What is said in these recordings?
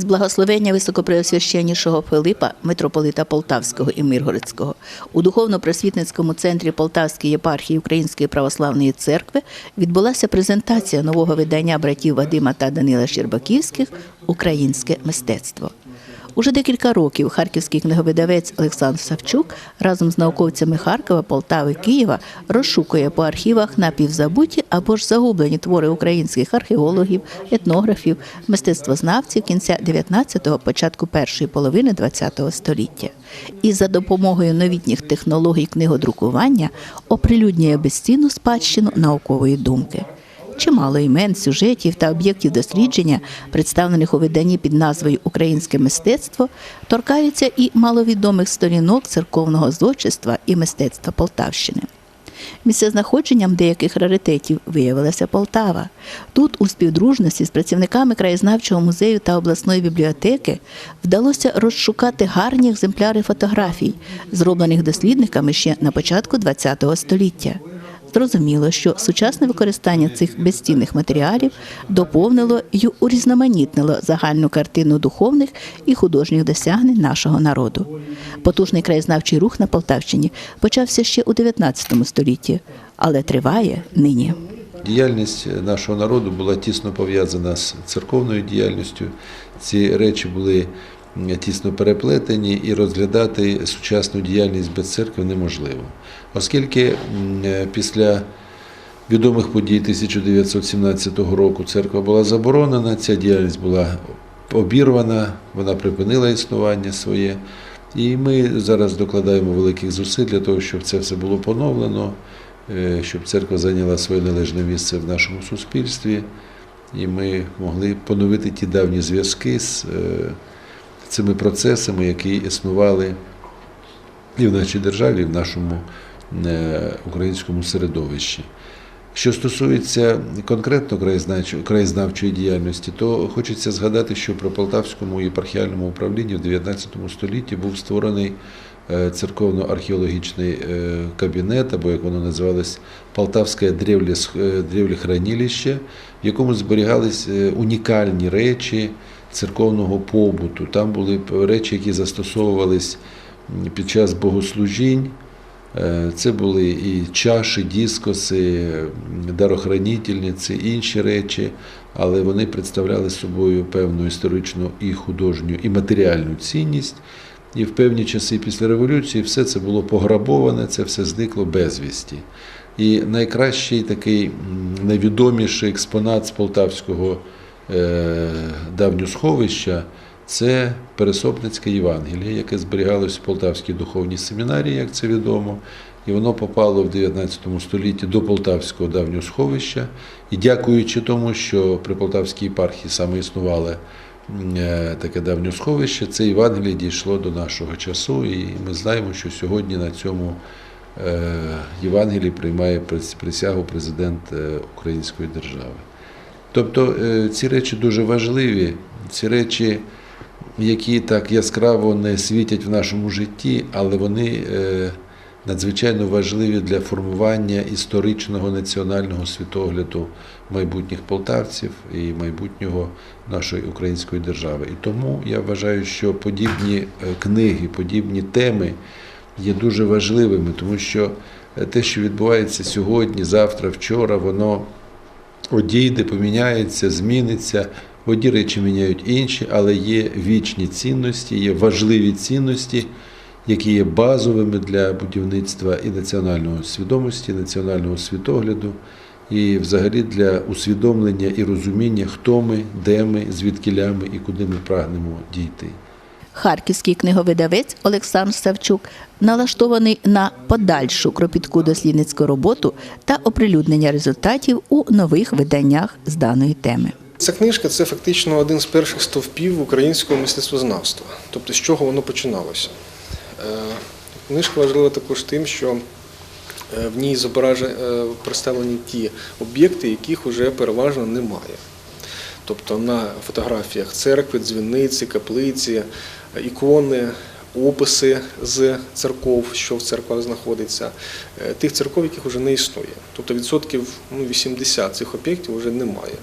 з благословення високопреосвященнішого Филипа, митрополита Полтавського і Миргородського, у духовно-просвітницькому центрі Полтавської єпархії Української православної церкви відбулася презентація нового видання братів Вадима та Данила Щербаківських Українське мистецтво. Уже декілька років харківський книговидавець Олександр Савчук разом з науковцями Харкова, Полтави, Києва розшукує по архівах напівзабуті або ж загублені твори українських археологів, етнографів, мистецтвознавців кінця 19-го, початку першої половини 20-го століття. І за допомогою новітніх технологій книгодрукування оприлюднює безцінну спадщину наукової думки. Чимало імен, сюжетів та об'єктів дослідження, представлених у виданні під назвою Українське мистецтво, торкаються і маловідомих сторінок церковного зодчества і мистецтва Полтавщини. Місцезнаходженням деяких раритетів виявилася Полтава. Тут, у співдружності з працівниками краєзнавчого музею та обласної бібліотеки, вдалося розшукати гарні екземпляри фотографій, зроблених дослідниками ще на початку ХХ століття. Зрозуміло, що сучасне використання цих безцінних матеріалів доповнило й урізноманітнило загальну картину духовних і художніх досягнень нашого народу. Потужний краєзнавчий рух на Полтавщині почався ще у 19 столітті, але триває нині. Діяльність нашого народу була тісно пов'язана з церковною діяльністю. Ці речі були тісно переплетені і розглядати сучасну діяльність без церкви неможливо. Оскільки після відомих подій 1917 року церква була заборонена, ця діяльність була обірвана, вона припинила існування своє. І ми зараз докладаємо великих зусиль для того, щоб це все було поновлено, е, щоб церква зайняла своє належне місце в нашому суспільстві, і ми могли поновити ті давні зв'язки з е, цими процесами, які існували і в нашій державі, і в нашому е, українському середовищі. Що стосується конкретно краєзнавчої, діяльності, то хочеться згадати, що при Полтавському єпархіальному управлінні в 19 столітті був створений е, церковно-археологічний е, кабінет, або як воно називалось, Полтавське древлє- е, древлехранилище, в якому зберігались унікальні речі церковного побуту. Там були речі, які застосовувались під час богослужінь. Е, Це були і чаші, дискоси, м, дарохранительниці, інші речі, але вони представляли собою певну історичну і художню, і матеріальну цінність. І в певні часи після революції все це було пограбоване, це все зникло безвісті. І найкращий такий найвідоміший експонат з полтавського е, давньосховища це Пересопницьке Євангеліє, яке зберігалось в Полтавській духовній семінарії, як це відомо. І воно попало в 19 столітті до Полтавського давнього сховища. І дякуючи тому, що при Полтавській єпархії саме існувало е, таке давнє сховище, це Євангеліє дійшло до нашого часу. І ми знаємо, що сьогодні на цьому е, Євангелії приймає присягу президент Української держави. Тобто е, ці речі дуже важливі, ці речі, які так яскраво не світять в нашому житті, але вони е, надзвичайно важливі для формування історичного національного світогляду майбутніх полтавців і майбутнього нашої української держави. І тому я вважаю, що подібні е, книги, подібні теми є дуже важливими, тому що те, що відбувається сьогодні, завтра, вчора, воно одійде, поміняється, зміниться. Одні речі міняють інші, але є вічні цінності, є важливі цінності, які є базовими для будівництва і національної свідомості, і національного світогляду, і взагалі для усвідомлення і розуміння, хто ми, де ми, звідкіля ми і куди ми прагнемо дійти. Харківський книговидавець Олександр Савчук налаштований на подальшу кропітку дослідницьку роботу та оприлюднення результатів у нових виданнях з даної теми. Ця книжка це фактично один з перших стовпів українського мистецтвознавства. Тобто, з чого воно починалося. Е, Книжка важлива також тим, що е, в ній зображені представлені ті об'єкти, яких вже переважно немає. Тобто на фотографіях церкви, дзвіниці, каплиці, ікони, описи з церков, що в церквах знаходиться, е, тих церков, яких вже не існує. Тобто відсотків ну, 80 цих об'єктів вже немає.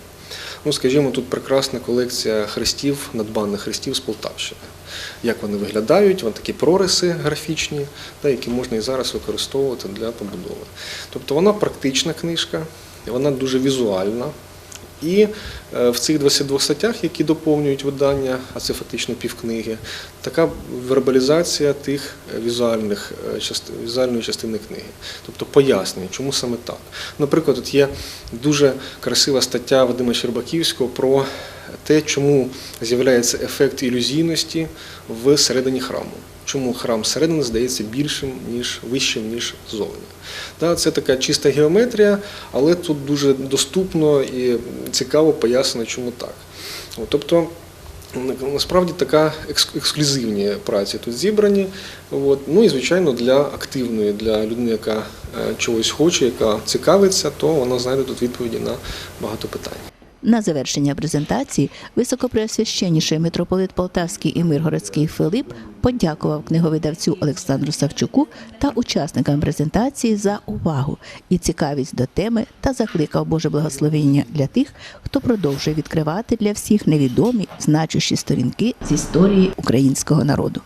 Ну, скажімо, тут прекрасна колекція хрестів, надбанних хрестів з Полтавщини. Як вони виглядають, вони такі прориси графічні, які можна і зараз використовувати для побудови. Тобто вона практична книжка, вона дуже візуальна. І е, в цих 22 статтях, які доповнюють видання, а це фактично півкниги, така вербалізація тих е, візуальних е, візуальної частини книги, тобто пояснення, чому саме так. Наприклад, тут є дуже красива стаття Вадима Щербаківського про те, чому з'являється ефект ілюзійності в середині храму. Чому храм зсередини здається більшим, ніж вищим, ніж зовні. Це така чиста геометрія, але тут дуже доступно і цікаво пояснено, чому так. Тобто, насправді така екс- ексклюзивні праці тут зібрані. От. Ну і звичайно для активної, для людини, яка е, чогось хоче, яка цікавиться, то вона знайде тут відповіді на багато питань. На завершення презентації високопреосвященніший митрополит Полтавський і Миргородський Филип подякував книговидавцю Олександру Савчуку та учасникам презентації за увагу і цікавість до теми та закликав Боже благословення для тих, хто продовжує відкривати для всіх невідомі значущі сторінки з історії українського народу.